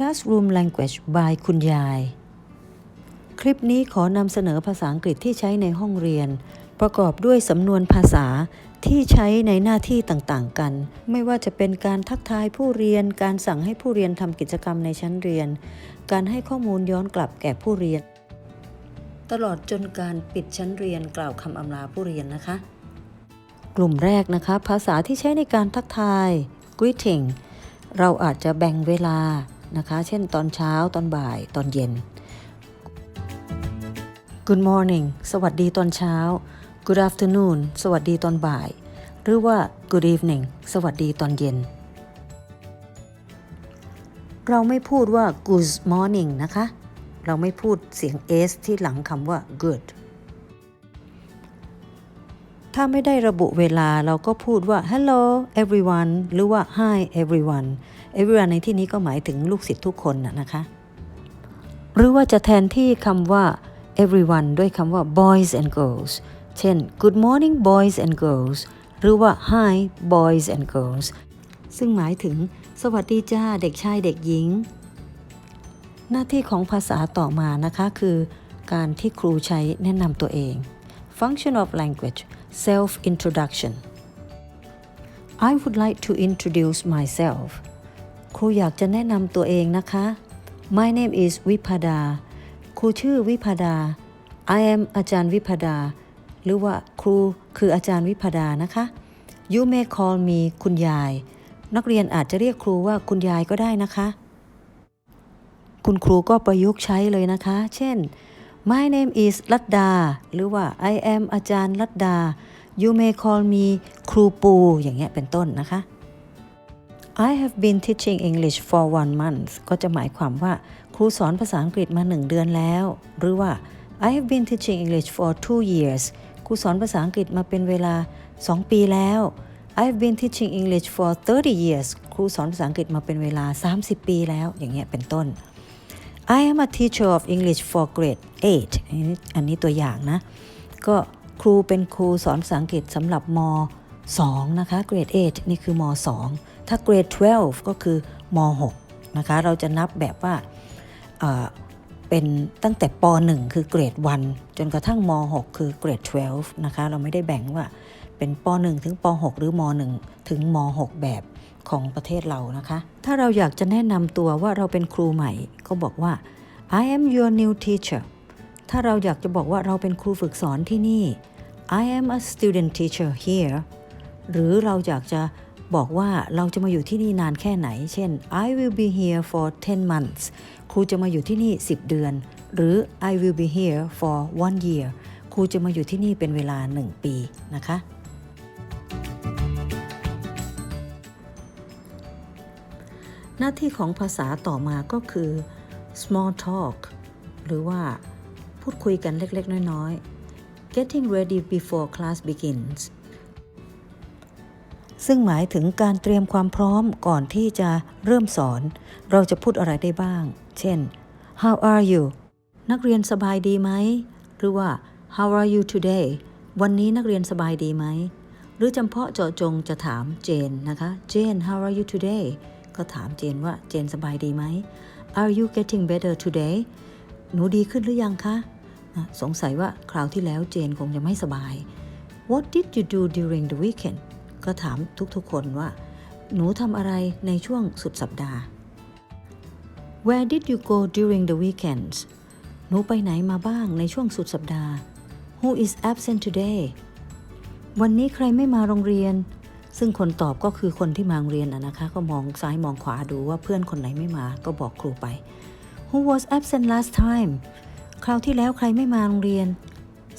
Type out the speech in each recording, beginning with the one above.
Classroom Language by คุณยาย คลิปนี้ขอนำเสนอภาษาอังกฤษที่ใช้ในห้องเรียน ประกอบด้วยสำนวนภาษาที่ใช้ในหน้าที่ต่างๆกัน ไม่ว่าจะเป็นการทักทายผู้เรียน การสั่งให้ผู้เรียนทำกิจกรรมในชั้นเรียน การให้ข้อมูลย้อนกลับแก่ผู้เรียน ตลอดจนการปิดชั้นเรียนกล่าวคำอำลาผู้เรียนนะคะ กลุ่มแรกนะคะ ภาษาที่ใช้ในการทักทาย greeting เราอาจจะแบ่งเวลา นะคะ เช่นตอนเช้าตอนบ่ายตอนเย็น Good morning สวัสดีตอนเช้า Good afternoon สวัสดีตอนบ่าย หรือว่า Good evening สวัสดีตอนเย็น เราไม่พูดว่า Good morning นะคะ เราไม่พูดเสียง s ที่หลังคำว่า good ถ้าไม่ได้ระบุเวลาเราก็พูดว่า hello everyone หรือว่า hi everyone everyone ในที่นี้ก็หมายถึงลูกศิษย์ทุกคนนะนะคะ หรือว่าจะแทนที่คำว่า everyone ด้วยคำว่า boys and girls เช่น good morning boys and girls หรือว่า hi boys and girls ซึ่งหมายถึง สวัสดีจ้าเด็กชายเด็กหญิง หน้าที่ของภาษาต่อมานะคะคือ การที่ครูใช้แนะนำตัวเอง function of language self introduction I would like to introduce myself ครูอยากจะแนะนำตัวเองนะคะ My name is วิพดา ครูชื่อวิพดา I am อาจารย์วิพดา หรือว่าครูคืออาจารย์วิพดานะคะ You may call me คุณยาย นักเรียนอาจจะเรียกครูว่าคุณยายก็ได้นะคะ คุณครูก็ประยุกต์ใช้เลยนะคะ เช่น My name is ลัดดา หรือว่า I am อาจารย์ลัดดา You may call me ครูปู อย่างเงี้ยเป็นต้นนะคะ I have been teaching English for one month ก็จะหมายความว่าครูสอนภาษาอังกฤษมาหนึ่งเดือนแล้ว หรือว่า I have been teaching English for two years ครูสอนภาษาอังกฤษมาเป็นเวลา 2 ปีแล้ว I have been teaching English for 30 years ครูสอนภาษาอังกฤษมาเป็นเวลา 30 ปีแล้ว อย่างเงี้ยเป็นต้น I am a teacher of English for grade 8 อันนี้อันนี้ตัวอย่างนะ ก็ครูเป็นครูสอนภาษาอังกฤษสำหรับม 2 นะคะ grade 8 นี่คือม 2 ถ้า grade 12 ก็คือม 6 นะคะ เราจะนับแบบว่าเอ่อเป็นตั้งแต่ป .1 คือเกรด 1 จนกระทั่งม 6 คือเกรด 12 นะคะ เราไม่ได้แบ่งว่าเป็นป .1 ถึงป .6 หรือม 1 ถึงม 6 แบบของประเทศเรานะคะ ถ้าเราอยากจะแนะนำตัวว่าเราเป็นครูใหม่ ก็บอกว่า I am your new teacher ถ้าเราอยากจะบอกว่าเราเป็นครูฝึกสอนที่นี่ I am a student teacher here หรือเราอยากจะ บอกว่าเราจะมาอยู่ที่นี่นานแค่ไหน เช่น I will be here for 10 months ครูจะมาอยู่ที่นี่ 10 เดือน หรือ I will be here for one year ครูจะมาอยู่ที่นี่เป็นเวลา 1 ปีนะคะ หน้าที่ของภาษาต่อมาก็คือ small talk หรือว่าพูดคุยกันเล็ก ๆ น้อย ๆ getting ready before class begins ซึ่งหมายถึงการเตรียมความพร้อมก่อนที่จะเริ่มสอน เราจะพูดอะไรได้บ้าง เช่น how are you นักเรียนสบายดีไหม หรือว่า how are you today วันนี้นักเรียนสบายดีไหม หรือจำเพาะเจาะจงจะถามเจนนะคะ เจน how are you today ก็ถามเจนว่าเจนสบายดีไหม Are you getting better today หนูดีขึ้นหรือยังคะอะสงสัยว่าคราวที่แล้วเจนคงจะไม่สบาย What did you do during the weekend ก็ถามทุกๆคนว่า หนูทำอะไรในช่วงสุดสัปดาห์ Where did you go during the weekends หนูไปไหนมาบ้างในช่วงสุดสัปดาห์ Who is absent today วันนี้ใครไม่มาโรงเรียน ซึ่งคนตอบก็คือคนที่มาโรงเรียนนะนะคะ ก็มองซ้ายมองขวาดูว่าเพื่อนคนไหนไม่มา ก็บอกครูไป Who was absent last time คราวที่แล้วใครไม่มาโรงเรียน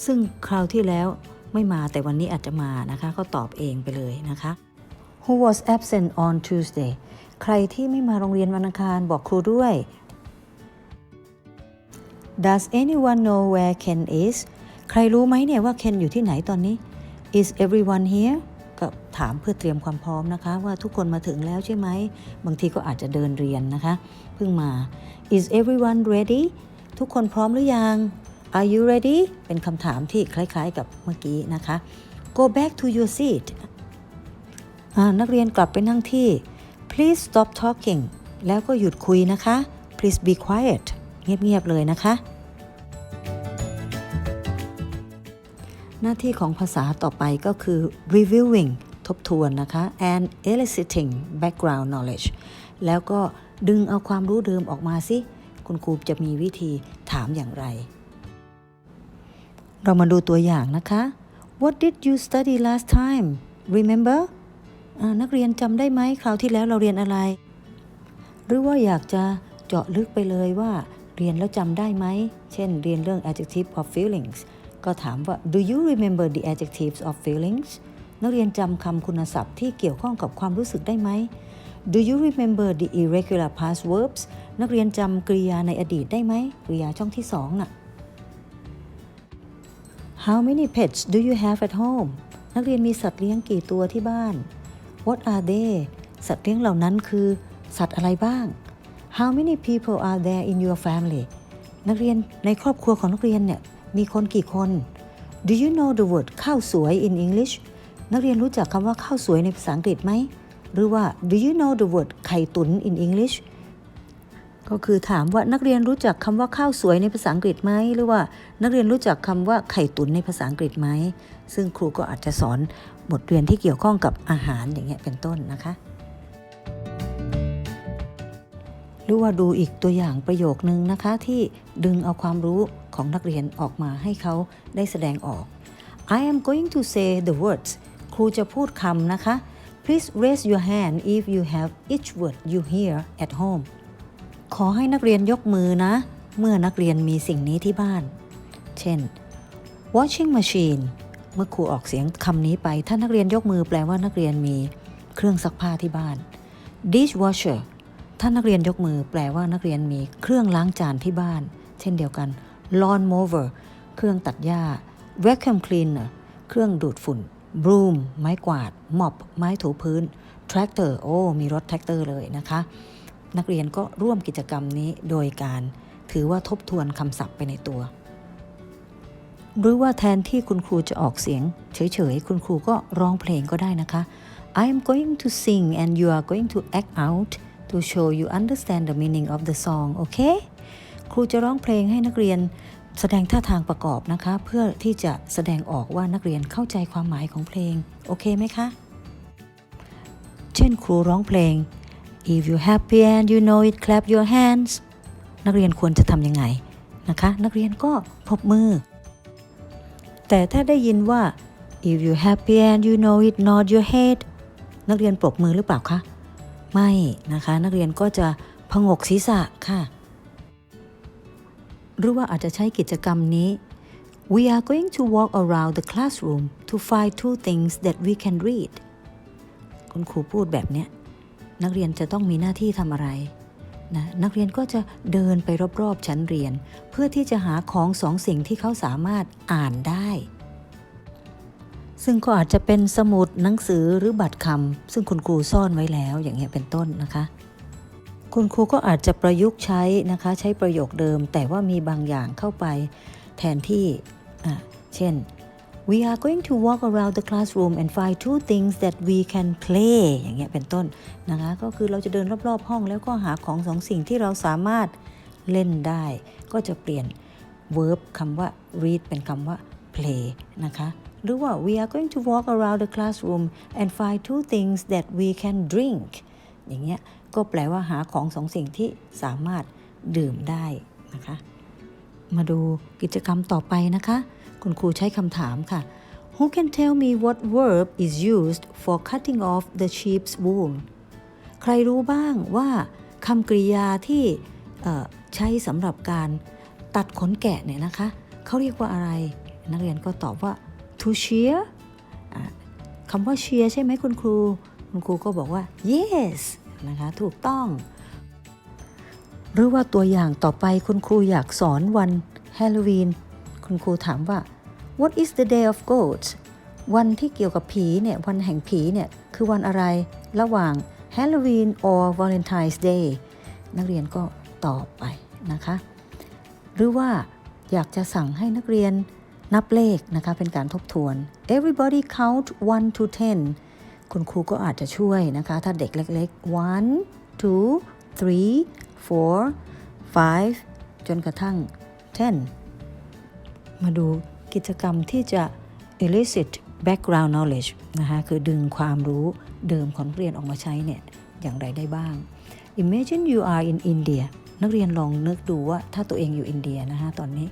ซึ่งคราวที่แล้ว ไม่มาแต่วันนี้อาจจะมานะคะก็ตอบเองไปเลยนะคะ Who was absent on Tuesday ใครที่ไม่มาโรงเรียนวันอังคารบอกครูด้วย Does anyone know where Ken is ใครรู้ไหมเนี่ยว่าเคนอยู่ที่ไหนตอนนี้ Is everyone here ก็ถามเพื่อเตรียมความพร้อมนะคะ ว่าทุกคนมาถึงแล้วใช่ไหม บางทีก็อาจจะเดินเรียนนะคะ เพิ่งมา Is everyone ready ทุกคนพร้อมหรือยัง Are you ready เป็นคำถามที่คล้ายๆกับเมื่อกี้นะคะ Go back to your seat นักเรียนกลับไปนั่งที่ Please stop talking แล้วก็หยุดคุยนะคะ please be quiet เงียบๆเลยนะคะ หน้าที่ของภาษาต่อไปก็คือ reviewing ทบทวนนะคะ and eliciting background knowledge แล้วก็ดึงเอาความรู้เดิมออกมาสิ คุณครูจะมีวิธีถามอย่างไร เรามาดูตัวอย่างนะคะ What did you study last time remember นักเรียนจำได้ไหมคราวที่แล้วเราเรียนอะไร หรือว่าอยากจะเจาะลึกไปเลยว่า เรียนแล้วจำได้ไหม เช่นเรียนเรื่อง adjective of feelings ก็ถามว่า do you remember the adjectives of feelings นักเรียนจำคำคุณศัพท์ที่เกี่ยวข้องกับความรู้สึกได้ไหม do you remember the irregular past verbs นักเรียนจำกริยาในอดีตได้ไหมกริยาช่องที่สองน่ะ How many pets do you have at home นักเรียนมีสัตว์เลี้ยงกี่ตัวที่บ้าน What are they สัตว์เลี้ยงเหล่านั้นคือ สัตว์อะไรบ้าง How many people are there in your family นักเรียนในครอบครัวของนักเรียนเนี่ยมีคนกี่คน Do you know the word ข้าวสวย in English นักเรียนรู้จักคำว่าข้าวสวยในภาษาอังกฤษไหม หรือว่า Do you know the word ไข่ตุ๋น in English ก็คือถามว่านักเรียนรู้จักคำว่าข้าวสวยในภาษาอังกฤษไหมหรือว่านักเรียนรู้จักคำว่าไข่ตุ๋นในภาษาอังกฤษไหมซึ่งครูก็อาจจะสอนบทเรียนที่เกี่ยวข้องกับอาหารอย่างเงี้ยเป็นต้นนะคะ หรือว่าดูอีกตัวอย่างประโยคนึงนะคะที่ดึงเอาความรู้ของนักเรียนออกมาให้เขาได้แสดงออก I am going to say the words ครูจะพูดคำนะคะ Please raise your hand if you have each word you hear at home ขอให้นักเรียนยกมือนะ เมื่อนักเรียนมีสิ่งนี้ที่บ้าน เช่น washing machine เมื่อครูออกเสียงคำนี้ไป ถ้านักเรียนยกมือแปลว่านักเรียนมีเครื่องซักผ้าที่บ้าน dishwasher ถ้านักเรียนยกมือแปลว่านักเรียนมีเครื่องล้างจานที่บ้าน เช่นเดียวกัน lawn mower เครื่องตัดหญ้า vacuum cleaner เครื่องดูดฝุ่น broom ไม้กวาด mop ไม้ถูพื้น tractor โอ้ มีรถแท็กเตอร์เลยนะคะ นักเรียนก็ร่วมกิจกรรมนี้โดยการถือว่าทบทวนคำศัพท์ไปในตัว หรือว่าแทนที่คุณครูจะออกเสียง เฉยๆ คุณครูก็ร้องเพลงก็ได้นะคะ I am going to sing and you are going to act out to show you understand the meaning of the song โอเคครูจะร้องเพลงให้นักเรียนแสดงท่าทางประกอบนะคะ เพื่อที่จะแสดงออกว่านักเรียนเข้าใจความหมายของเพลง โอเคไหมคะ เช่นครูร้องเพลง If you happy and you know it clap your hands นักเรียนควรจะทำยังไงนะคะ นักเรียนก็ปรบมือ แต่ถ้าได้ยินว่า if you happy and you know it nod your head นักเรียนปรบมือหรือเปล่าคะ ไม่นะคะ นักเรียนก็จะพงกศีรษะค่ะ หรือว่าอาจจะใช้กิจกรรมนี้ We are going to walk around the classroom to find two things that we can read คุณครูพูดแบบเนี้ย นักเรียนจะต้องมีหน้าที่ทำอะไรนะนักเรียนก็จะเดินไปรอบๆชั้นเรียน เพื่อที่จะหาของสองสิ่งที่เขาสามารถอ่านได้ ซึ่งก็อาจจะเป็นสมุดหนังสือหรือบัตรคำซึ่งคุณครูซ่อนไว้แล้วอย่างเงี้ยเป็นต้นนะคะ คุณครูก็อาจจะประยุกต์ใช้นะคะใช้ประโยคเดิม แต่ว่ามีบางอย่างเข้าไปแทนที่เช่น we are going to walk around the classroom and find two things that we can play อย่างเงี้ยเป็นต้นนะคะก็คือเราจะเดินรอบๆห้องแล้วก็หาของสองสิ่งที่เราสามารถเล่นได้ ก็จะเปลี่ยน verb คำว่า read เป็นคำว่า play นะคะหรือว่า we are going to walk around the classroom and find two things that we can drink อย่างเงี้ยก็แปลว่าหาของสองสิ่งที่สามารถดื่มได้นะคะ มาดูกิจกรรมต่อไปนะคะ คุณครูใช้คำถามค่ะ Who can tell me what verb is used for cutting off the sheep's wool ใครรู้บ้างว่าคำกริยาที่ใช้สำหรับการตัดขนแกะเนี่ยนะคะ เขาเรียกว่าอะไร นักเรียนก็ตอบว่า to shear คำว่า shear ใช่ไหมคุณครู คุณครูก็บอกว่า yes นะคะ ถูกต้อง หรือว่าตัวอย่างต่อไปคุณครูอยากสอนวันฮาโลวีน คุณครูถามว่า what is the day of ghosts วันที่เกี่ยวกับผีเนี่ย วันแห่งผีเนี่ย คือวันอะไรระหว่าง Halloween or Valentine's Day นักเรียนก็ตอบไปนะคะ หรือว่าอยากจะสั่งให้นักเรียนนับเลขนะคะ เป็นการทบทวน everybody count 1 to 10 คุณครูก็อาจจะช่วยนะคะ ถ้าเด็กเล็กๆ one two three four five จนกระทั่ง ten มาดูกิจกรรมที่จะ elicit background knowledge นะคะคือดึงความรู้เดิมของนักเรียนออกมาใช้เนี่ยอย่างไรได้บ้าง Imagine you are in India นักเรียนลองนึกดูว่าถ้าตัวเองอยู่อินเดียนะคะตอนนี้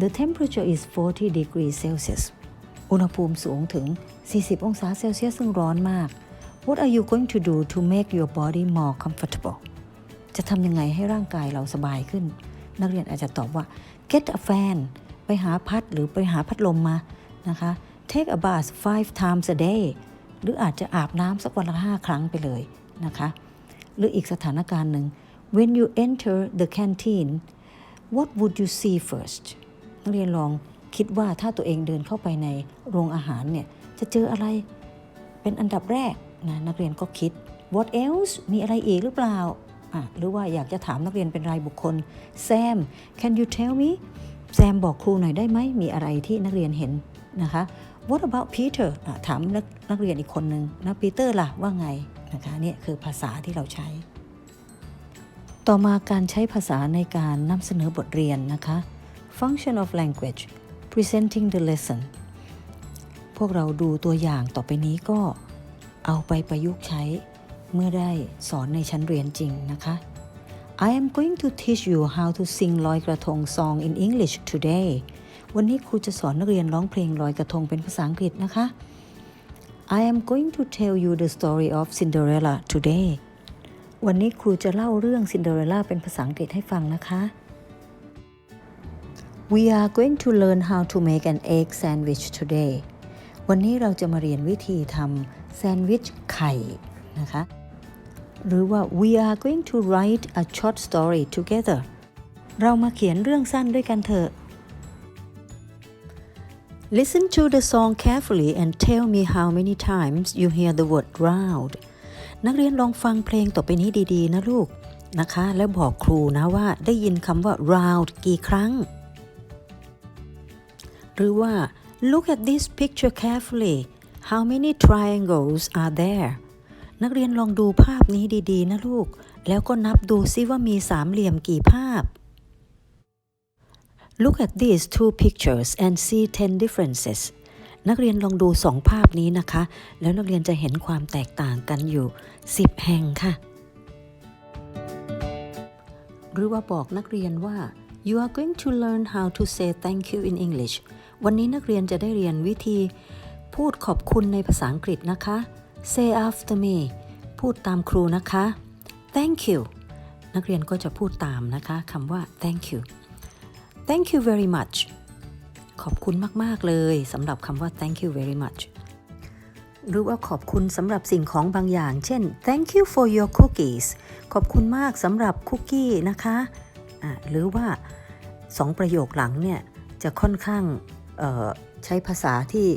The temperature is 40 degrees Celsius อุณหภูมิสูงถึง 40 องศาเซลเซียสซึ่งร้อนมาก What are you going to do to make your body more comfortable จะทำยังไงให้ร่างกายเราสบายขึ้น นักเรียนอาจจะตอบว่า get a fan ไปหาพัดหรือไปหาพัดลมมานะคะ take a bath five times a day หรืออาจจะอาบน้ำสักวันละห้าครั้งไปเลยนะคะ หรืออีกสถานการณ์หนึ่ง when you enter the canteen what would you see first นักเรียนลองคิดว่าถ้าตัวเองเดินเข้าไปในโรงอาหารเนี่ย จะเจออะไรเป็นอันดับแรกนะนักเรียนก็คิด what else มีอะไรอีกหรือเปล่า หรือว่าอยากจะถามนักเรียนเป็นรายบุคคล Sam can you tell me แซมบอกครูหน่อยได้ไหมมีอะไรที่นักเรียนเห็นนะคะ What about Peter อะถามนักนักเรียนอีกคนนึงนะปีเตอร์ล่ะว่าไงนะคะเนี่ยคือภาษาที่เราใช้ ต่อมาการใช้ภาษาในการนำเสนอบทเรียนนะคะ Function of language presenting the lesson พวกเราดูตัวอย่างต่อไปนี้ก็เอาไปประยุกต์ใช้เมื่อได้สอนในชั้นเรียนจริงนะคะ I am going to teach you how to sing ลอยกระทง song in English today วันนี้ครูจะสอนนักเรียนร้องเพลงลอยกระทงเป็นภาษาอังกฤษนะคะ I am going to tell you the story of Cinderella today วันนี้ครูจะเล่าเรื่องซินเดอเรลล่าเป็นภาษาอังกฤษให้ฟังนะคะ We are going to learn how to make an egg sandwich today วันนี้เราจะมาเรียนวิธีทำแซนด์วิชไข่นะคะ หรือว่า we are going to write a short story together เรามาเขียนเรื่องสั้นด้วยกันเถอะ Listen to the song carefully and tell me how many times you hear the word round นักเรียนลองฟังเพลงต่อไปนี้ดี ๆ นะลูกนะคะ แล้วบอกครูนะว่าได้ยินคำว่า round กี่ครั้ง หรือว่า look at this picture carefully how many triangles are there นักเรียนลองดูภาพนี้ดีๆ นะลูก แล้วก็นับดูซิว่ามีสามเหลี่ยมกี่ภาพ Look at these two pictures and see 10 differences นักเรียนลองดูสองภาพนี้นะคะ แล้วนักเรียนจะเห็นความแตกต่างกันอยู่ 10 แห่งค่ะ หรือว่าบอกนักเรียนว่า you are going to learn how to say thank you in English วันนี้นักเรียนจะได้เรียนวิธี พูดขอบคุณในภาษาอังกฤษนะคะ say after me พูดตามครูนะคะ thank you นักเรียนก็จะพูดตามนะคะคำว่า thank you thank you very much ขอบคุณมาก ๆ เลยสำหรับคำว่า thank you very much หรือว่าขอบคุณสำหรับสิ่งของบางอย่าง เช่น thank you for your cookies ขอบคุณมากสำหรับคุกกี้นะคะะหรือว่าสองประโยคหลังเนี่ยจะค่อนข้างใช้ภาษาที่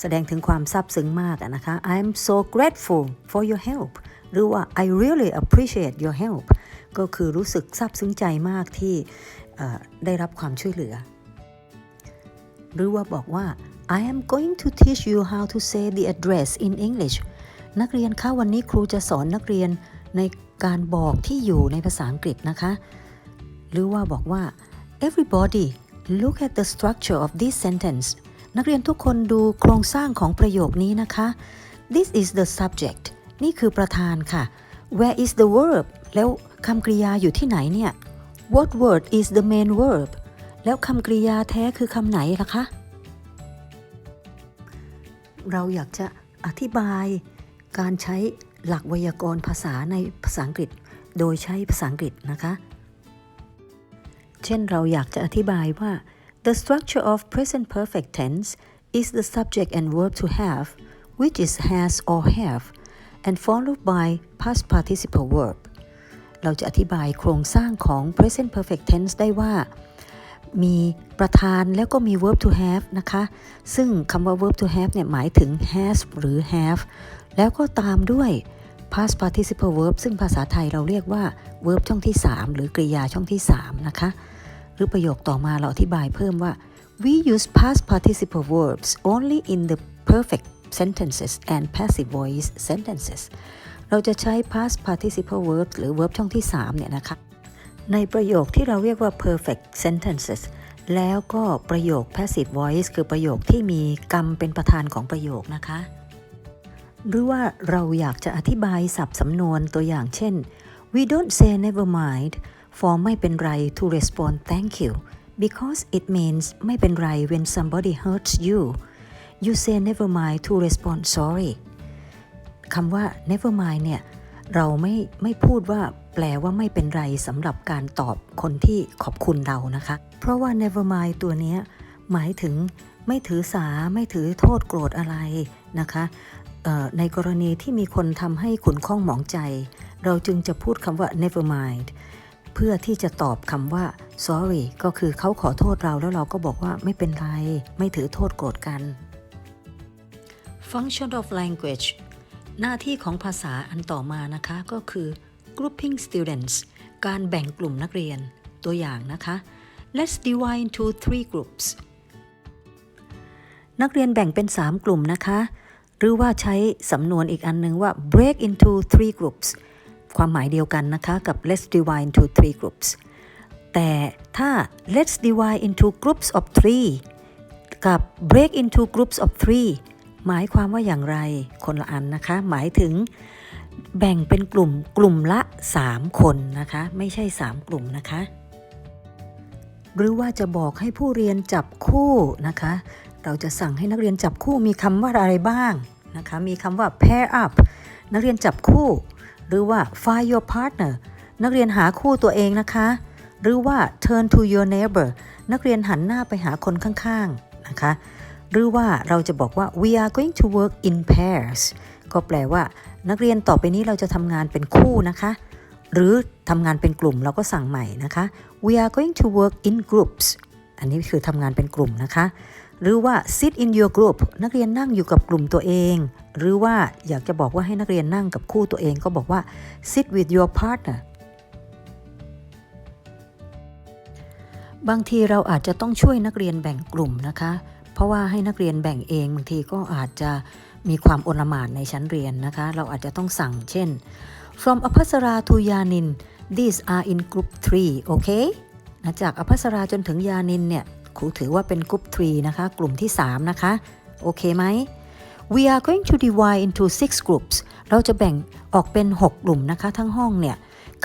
แสดงถึงความซาบซึ้งมากนะคะ I'm so grateful for your help หรือว่า I really appreciate your help ก็คือรู้สึกซาบซึ้งใจมากที่ได้รับความช่วยเหลือ หรือว่าบอกว่า I am going to teach you how to say the address in English นักเรียนคะวันนี้ครูจะสอนนักเรียนในการบอกที่อยู่ในภาษาอังกฤษนะคะ หรือว่าบอกว่า everybody look at the structure of this sentence นักเรียนทุกคนดูโครงสร้างของประโยคนี้นะคะ this is the subject นี่คือประธานค่ะ where is the verb แล้วคำกริยาอยู่ที่ไหนเนี่ย what word is the main verb แล้วคำกริยาแท้คือคำไหนล่ะคะ เราอยากจะอธิบายการใช้หลักไวยากรณ์ภาษาในภาษาอังกฤษ โดยใช้ภาษาอังกฤษนะคะ เช่นเราอยากจะอธิบายว่า the structure of present perfect tense is the subject and verb to have which is has or have and followed by past participle verb เราจะอธิบายโครงสร้างของ present perfect tense ได้ว่า มีประธานแล้วก็มี verb to have นะคะ ซึ่งคำว่า verb to have เนี่ยหมายถึง has หรือ have แล้วก็ตามด้วย past participle verb ซึ่งภาษาไทยเราเรียกว่า verb ช่องที่ 3 หรือกริยาช่องที่ 3 นะคะ หรือประโยคต่อมาเราอธิบายเพิ่มว่า we use past participle verbs only in the perfect sentences and passive voice sentences เราจะใช้ past participle verbs หรือ verb ช่องที่ 3 เนี่ยนะคะ ในประโยคที่เราเรียกว่า perfect sentences แล้วก็ประโยค passive voice คือประโยคที่มีกรรมเป็นประธานของประโยคนะคะ หรือว่าเราอยากจะอธิบายศัพท์สำนวนตัวอย่างเช่น we don't say never mind for ไม่เป็นไร to respond thank you because it means ไม่เป็นไร when somebody hurts you you say never mind to respond sorry คำว่า never mind เนี่ย เราไม่ไม่พูดว่าแปลว่าไม่เป็นไรสำหรับการตอบคนที่ขอบคุณเรานะคะ เพราะว่า never mind ตัวนี้หมายถึงไม่ถือสาไม่ถือโทษโกรธอะไรนะคะในกรณีที่มีคนทำให้ขุนข้องหมองใจ เราจึงจะพูดคำว่า never mind เพื่อที่จะตอบคำว่า sorry ก็คือเขาขอโทษเราแล้วเราก็บอกว่าไม่เป็นไร ไม่ถือโทษโกรธกัน function of language หน้าที่ของภาษาอันต่อมานะคะก็คือ grouping students การแบ่งกลุ่มนักเรียนตัวอย่างนะคะ let's divide into three groups นักเรียนแบ่งเป็น 3 กลุ่มนะคะ หรือว่าใช้สำนวนอีกอันหนึงว่า break into three groups ความหมายเดียวกันนะคะกับ let's divide into three groups แต่ถ้า let's divide into groups of three กับ break into groups of three หมายความว่าอย่างไรคนละอันนะคะ หมายถึงแบ่งเป็นกลุ่มกลุ่มละ 3 คนนะคะ ไม่ใช่ 3 กลุ่มนะคะ หรือว่าจะบอกให้ผู้เรียนจับคู่นะคะ เราจะสั่งให้นักเรียนจับคู่มีคำว่าอะไรบ้างนะคะ มีคำว่า pair up นักเรียนจับคู่ หรือว่า find your partner นักเรียนหาคู่ตัวเองนะคะ หรือว่า turn to your neighbor นักเรียนหันหน้าไปหาคนข้างๆนะคะ หรือว่าเราจะบอกว่า we are going to work in pairs ก็แปลว่า นักเรียนต่อไปนี้เราจะทำงานเป็นคู่นะคะ หรือทำงานเป็นกลุ่มเราก็สั่งใหม่นะคะ we are going to work in groups อันนี้คือทำงานเป็นกลุ่มนะคะ หรือว่า sit in your group นักเรียนนั่งอยู่กับกลุ่มตัวเอง หรือว่าอยากจะบอกว่าให้นักเรียนนั่งกับคู่ตัวเองก็บอกว่า sit with your partner บางทีเราอาจจะต้องช่วยนักเรียนแบ่งกลุ่มนะคะ เพราะว่าให้นักเรียนแบ่งเองบางทีก็อาจจะมีความโอลหม่านในชั้นเรียนนะคะ เราอาจจะต้องสั่งเช่น from Apasara to Yanin these are in group 3โอเคนะจากอภัสราจนถึงยานินเนี่ย ครูถือว่าเป็นกลุ่ม3นะคะ กลุ่มที่ 3 นะคะ โอเคไหม we are going to divide into six groups เราจะแบ่งออกเป็น 6 กลุ่มนะคะ ทั้งห้องเนี่ย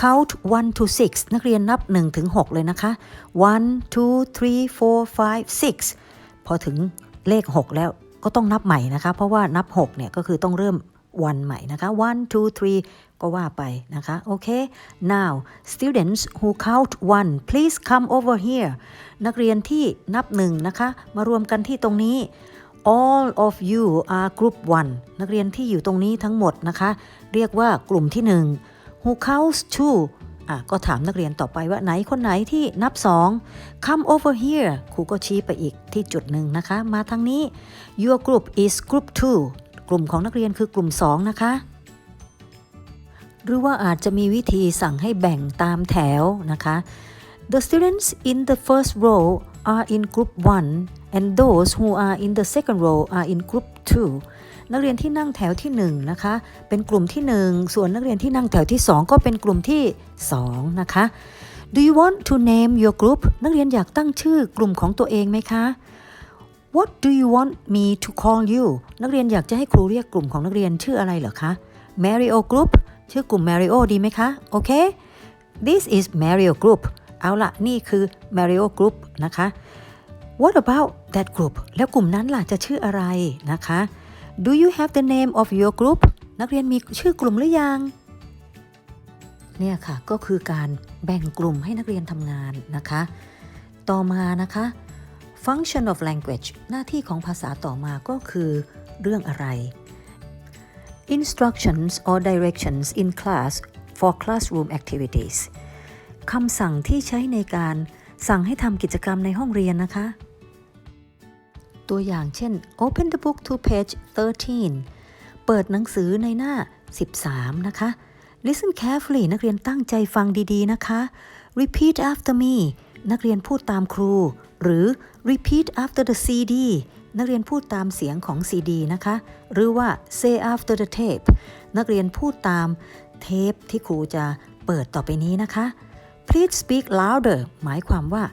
count 1 to 6 นักเรียนนับ 1 ถึง 6 เลยนะคะ 1 2 3 4 5 6 พอถึงเลข 6 แล้วก็ต้องนับใหม่นะคะ เพราะว่านับ 6 เนี่ย ก็คือต้องเริ่ม วันใหม่นะคะ one two three ก็ว่าไปนะคะ โอเค now students who count one please come over here นักเรียนที่นับหนึ่งนะคะ มารวมกันที่ตรงนี้ all of you are group one นักเรียนที่อยู่ตรงนี้ทั้งหมดนะคะ เรียกว่ากลุ่มที่หนึ่ง who counts two อะก็ถามนักเรียนต่อไปว่าไหนคนไหนที่นับสอง come over here ครูก็ชี้ไปอีกที่จุดหนึ่งนะคะ มาทางนี้ your group is group two กลุ่มของนักเรียนคือกลุ่ม 2 นะคะ หรือว่าอาจจะมีวิธีสั่งให้แบ่งตามแถวนะคะ The students in the first row are in group 1 and those who are in the second row are in group 2นักเรียนที่นั่งแถวที่1นะคะ เป็นกลุ่มที่ 1 ส่วนนักเรียนที่นั่งแถวที่ 2 ก็เป็นกลุ่มที่ 2 นะคะ Do you want to name your group นักเรียนอยากตั้งชื่อกลุ่มของตัวเองไหมคะ What do you want me to call you นักเรียนอยากจะให้ครูเรียกกลุ่มของนักเรียนชื่ออะไรเหรอคะ Mario Group ชื่อกลุ่ม Mario ดีไหมคะ โอเค This is Mario Group เอาละนี่คือ Mario Group นะคะ What about that group แล้วกลุ่มนั้นล่ะจะชื่ออะไรนะคะ Do you have the name of your group นักเรียนมีชื่อกลุ่มหรือยัง เนี่ยค่ะก็คือการแบ่งกลุ่มให้นักเรียนทำงานนะคะ ต่อมานะคะ function of language หน้าที่ของภาษาต่อมาก็คือเรื่องอะไร instructions or directions in class for classroom activities คำสั่งที่ใช้ในการสั่งให้ทำกิจกรรมในห้องเรียนนะคะ ตัวอย่างเช่น open the book to page 13 เปิดหนังสือในหน้า 13 นะคะ listen carefully นักเรียนตั้งใจฟังดีๆนะคะ repeat after me นักเรียนพูดตามครู หรือ repeat after the CD นักเรียนพูดตามเสียงของซีดีนะคะ หรือว่า say after the tape นักเรียนพูดตามเทปที่ครูจะเปิดต่อไปนี้นะคะ please speak louder หมายความว่า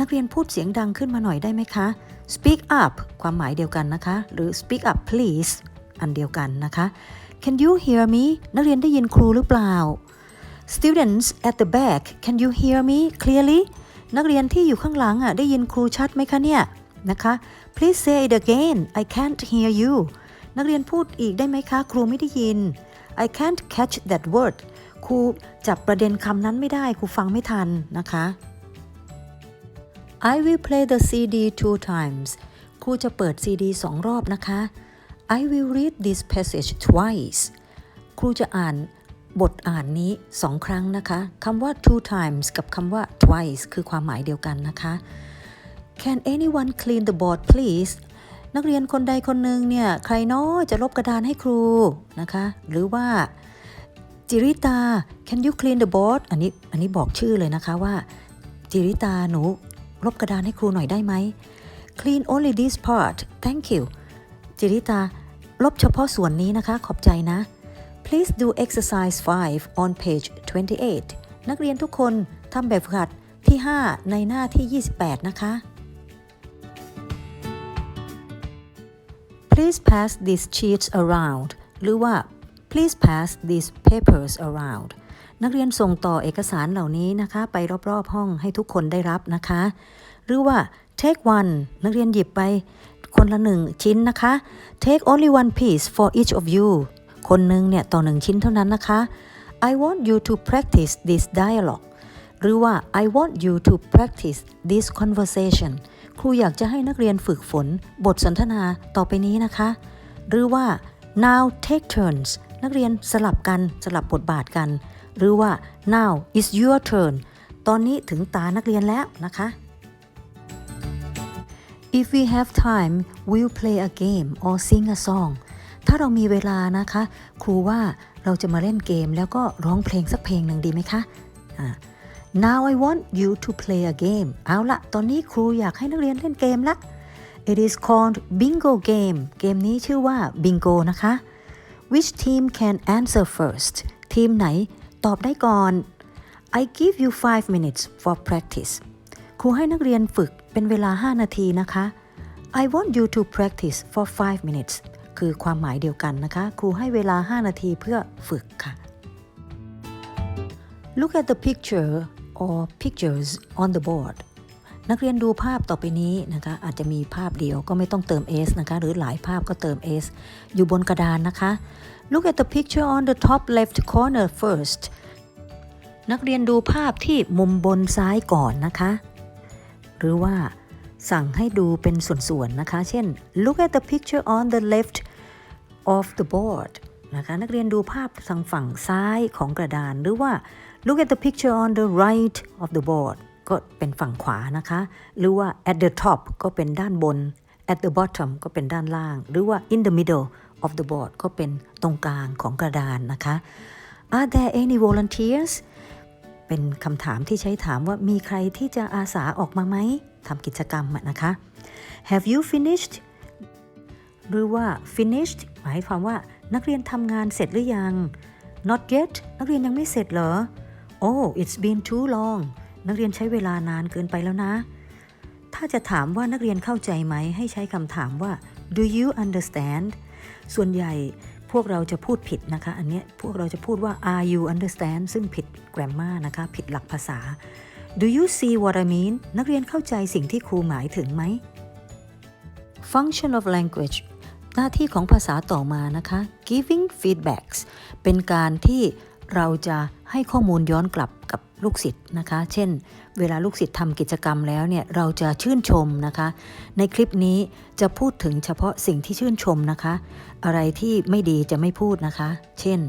นักเรียนพูดเสียงดังขึ้นมาหน่อยได้ไหมคะ speak up ความหมายเดียวกันนะคะ หรือ speak up please อันเดียวกันนะคะ can you hear me นักเรียนได้ยินครูหรือเปล่า students at the back can you hear me clearly นักเรียนที่อยู่ข้างหลังอะได้ยินครูชัดไหมคะเนี่ยนะคะ please say it again I can't hear you นักเรียนพูดอีกได้ไหมคะ ครูไม่ได้ยิน I can't catch that word ครูจับประเด็นคำนั้นไม่ได้ครูฟังไม่ทันนะคะ I will play the CD two times ครูจะเปิด CD สองรอบนะคะ I will read this passage twice ครูจะอ่าน บทอ่านนี้สองครั้งนะคะคำว่า two times กับคำว่า twice คือความหมายเดียวกันนะคะ Can anyone clean the board please นักเรียนคนใดคนหนึ่งเนี่ย ใครน้อจะลบกระดานให้ครูนะคะ หรือว่าจิริตา can you clean the board อันนี้อันนี้บอกชื่อเลยนะคะว่า จิริตาหนูลบกระดานให้ครูหน่อยได้ไหม clean only this part thank you จิริตา ลบเฉพาะส่วนนี้นะคะ ขอบใจนะ please do exercise 5 on page 28 นักเรียนทุกคนทำแบบฝึกหัดที่ 5 ในหน้าที่ 28 นะคะ please pass these sheets around หรือว่า please pass these papers around นักเรียนส่งต่อเอกสารเหล่านี้นะคะ ไปรอบๆห้องให้ทุกคนได้รับนะคะ หรือว่า take one นักเรียนหยิบไปคนละหนึ่งชิ้นนะคะ take only one piece for each of you คนหนึ่งเนี่ยต่อหนึ่งชิ้นเท่านั้นนะคะ I want you to practice this dialogue หรือว่า I want you to practice this conversation ครูอยากจะให้นักเรียนฝึกฝนบทสนทนาต่อไปนี้นะคะ หรือว่า now take turns นักเรียนสลับกันสลับบทบาทกัน หรือว่า now is your turn ตอนนี้ถึงตานักเรียนแล้วนะคะ If we have time we'll play a game or sing a song ถ้าเรามีเวลานะคะ ครูว่าเราจะมาเล่นเกมแล้วก็ร้องเพลงสักเพลงหนึ่งดีไหมคะอ่า Now I want you to play a game เอาละตอนนี้ครูอยากให้นักเรียนเล่นเกมละ It is called bingo game เกมนี้ชื่อว่า bingo นะคะ Which team can answer first ทีมไหนตอบได้ก่อน I give you 5 minutes for practice ครูให้นักเรียนฝึกเป็นเวลา 5 นาทีนะคะ I want you to practice for 5 minutes คือความหมายเดียวกันนะคะ ครูให้เวลา 5 นาทีเพื่อฝึกค่ะ Look at the picture or pictures on the board นักเรียนดูภาพต่อไปนี้นะคะ อาจจะมีภาพเดียวก็ไม่ต้องเติม s นะคะ หรือหลายภาพก็เติม s อยู่บนกระดานนะคะ Look at the picture on the top left corner first นักเรียนดูภาพที่มุมบนซ้ายก่อนนะคะ หรือว่าสั่งให้ดูเป็นส่วนๆนะคะ เช่น look at the picture on the left of the board นะคะนักเรียนดูภาพทางฝั่งซ้ายของกระดาน หรือว่า look at the picture on the right of the board ก็เป็นฝั่งขวานะคะ หรือว่า at the top ก็เป็นด้านบน at the bottom ก็เป็นด้านล่าง หรือว่า in the middle of the board ก็เป็นตรงกลางของกระดานนะคะ Are there any volunteers เป็นคำถามที่ใช้ถามว่ามีใครที่จะอาสาออกมาไหมทำกิจกรรมนะคะ Have you finished หรือว่า finished หมายความว่านักเรียนทำงานเสร็จหรือยัง Not yet นักเรียนยังไม่เสร็จเหรอ Oh it's been too long นักเรียนใช้เวลานานเกินไปแล้วนะ ถ้าจะถามว่านักเรียนเข้าใจไหม ให้ใช้คำถามว่า Do you understand ส่วนใหญ่พวกเราจะพูดผิดนะคะ อันนี้พวกเราจะพูดว่า Are you understand ซึ่งผิด grammar นะคะ ผิดหลักภาษา Do you see what I mean นักเรียนเข้าใจสิ่งที่ครูหมายถึงไหม Function of language หน้าที่ของภาษาต่อมานะคะ giving feedbacks เป็นการที่เราจะให้ข้อมูลย้อนกลับกับลูกศิษย์นะคะ เช่น เวลาลูกศิษย์ทำกิจกรรมแล้วเนี่ย เราจะชื่นชมนะคะ ในคลิปนี้จะพูดถึงเฉพาะสิ่งที่ชื่นชมนะคะ อะไรที่ไม่ดีจะไม่พูดนะคะ เช่น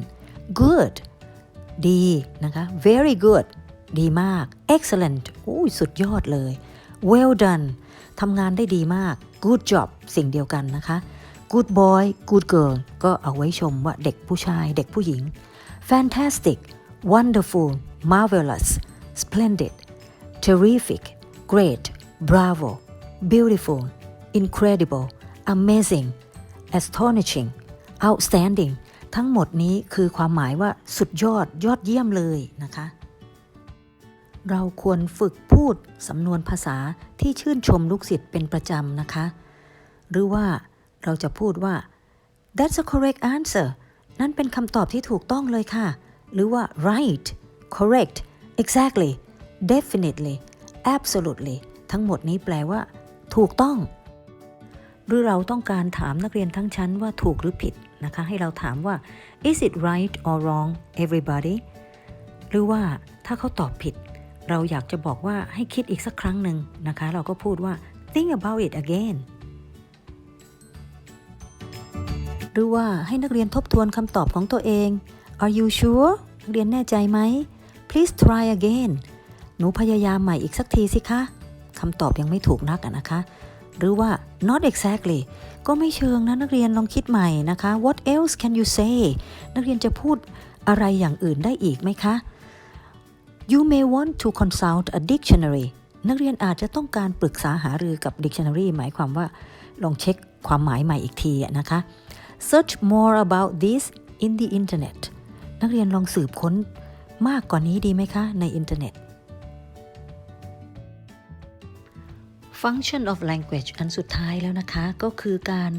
good ดีนะคะ very good ดีมาก excellent อุ้ยสุดยอดเลย well done ทำงานได้ดีมาก good job สิ่งเดียวกันนะคะ good boy good girl ก็เอาไว้ชมว่าเด็กผู้ชายเด็กผู้หญิง fantastic wonderful marvelous splendid terrific great bravo beautiful incredible amazing astonishing outstanding ทั้งหมดนี้คือความหมายว่าสุดยอดยอดเยี่ยมเลยนะคะ เราควรฝึกพูดสำนวนภาษาที่ชื่นชมลูกศิษย์เป็นประจำนะคะ หรือว่า เราจะพูดว่า that's a correct answer นั่นเป็นคำตอบที่ถูกต้องเลยค่ะ หรือว่า right correct exactly definitely absolutely ทั้งหมดนี้แปลว่า ถูกต้อง หรือเราต้องการถามนักเรียนทั้งชั้นว่าถูกหรือผิดนะคะ ให้เราถามว่า is it right or wrong everybody หรือว่าถ้าเขาตอบผิด เราอยากจะบอกว่าให้คิดอีกสักครั้งหนึ่งนะคะ เราก็พูดว่า think about it again หรือว่าให้นักเรียนทบทวนคำตอบของตัวเอง Are you sure นักเรียนแน่ใจไหม Please try again หนูพยายามใหม่อีกสักทีสิคะคำตอบยังไม่ถูกนักอะนะคะ หรือว่า not exactly ก็ไม่เชิงนะนักเรียนลองคิดใหม่นะคะ What else can you say นักเรียนจะพูดอะไรอย่างอื่นได้อีกไหมคะ You may want to consult a dictionary นักเรียนอาจจะต้องการปรึกษาหารือกับ dictionary หมายความว่าลองเช็คความหมายใหม่อีกทีอะนะคะ Search more about this in the internet นักเรียนลองสืบค้นมากกว่านี้ดีไหมคะ ในอินเทอร์เน็ต Function of language อันสุดท้ายแล้วนะคะ ก็คือการ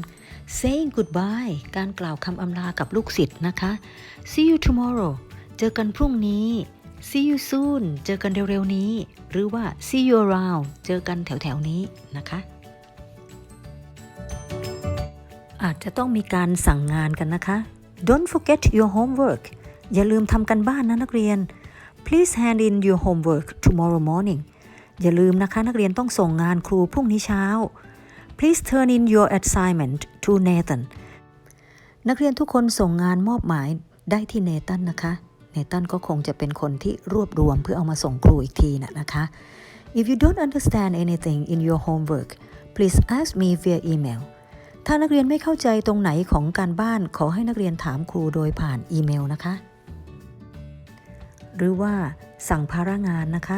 saying goodbye การกล่าวคำอำลากับลูกศิษย์นะคะ see you tomorrow เจอกันพรุ่งนี้ see you soon เจอกันเร็วๆนี้ หรือว่า see you around เจอกันแถวๆนี้นะคะ อาจจะต้องมีการสั่งงานกันนะคะ Don't forget your homework อย่าลืมทำกันบ้านนะนักเรียน Please hand in your homework tomorrow morning อย่าลืมนะคะนักเรียนต้องส่งงานครูพรุ่งนี้เช้า Please turn in your assignment to Nathan นักเรียนทุกคนส่งงานมอบหมายได้ที่เนตันนะคะ เนตันก็คงจะเป็นคนที่รวบรวมเพื่อเอามาส่งครูอีกทีนะนะคะ If you don't understand anything in your homework please ask me via email ถ้านักเรียนไม่เข้าใจตรงไหนของการบ้านขอให้นักเรียนถามครูโดยผ่านอีเมลนะคะ หรือว่าสั่งภาระงานนะคะ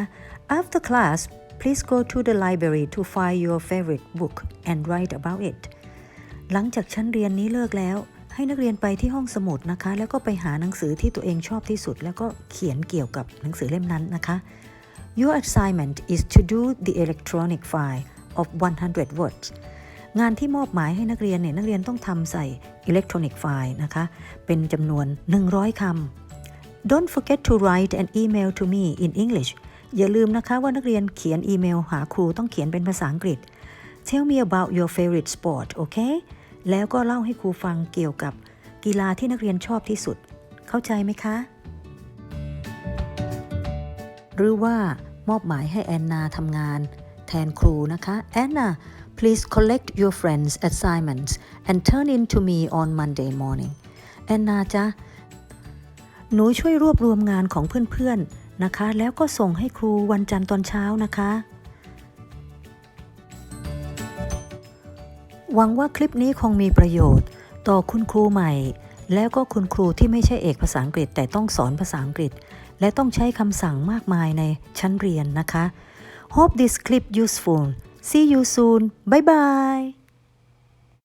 After class please go to the library to find your favorite book and write about it หลังจากชั้นเรียนนี้เลิกแล้ว ให้นักเรียนไปที่ห้องสมุดนะคะ แล้วก็ไปหาหนังสือที่ตัวเองชอบที่สุด แล้วก็เขียนเกี่ยวกับหนังสือเล่มนั้นนะคะ Your assignment is to do the electronic file of 100 words งานที่มอบหมายให้นักเรียนเนี่ยนักเรียนต้องทำใส่ electronic file นะคะ เป็นจำนวน 100คำ Don't forget to write an email to me in English อย่าลืมนะคะว่านักเรียนเขียนอีเมลหาครูต้องเขียนเป็นภาษาอังกฤษ Tell me about your favorite sport โอเคแล้วก็เล่าให้ครูฟังเกี่ยวกับกีฬาที่นักเรียนชอบที่สุด เข้าใจไหมคะ หรือว่ามอบหมายให้แอนนาทำงาน แทนครูนะคะ แอนนา please collect your friends assignments and turn in to me on Monday morning แอนนาจ๊ะ หนูช่วยรวบรวมงานของเพื่อนๆ นะคะ แล้วก็ส่งให้ครูวันจันทร์ตอนเช้านะคะ หวังว่าคลิปนี้คงมีประโยชน์ ต่อคุณครูใหม่ แล้วก็คุณครูที่ไม่ใช่เอกภาษาอังกฤษ แต่ต้องสอนภาษาอังกฤษ และต้องใช้คำสั่งมากมายในชั้นเรียนนะคะ Hope this clip useful See you soon. Bye bye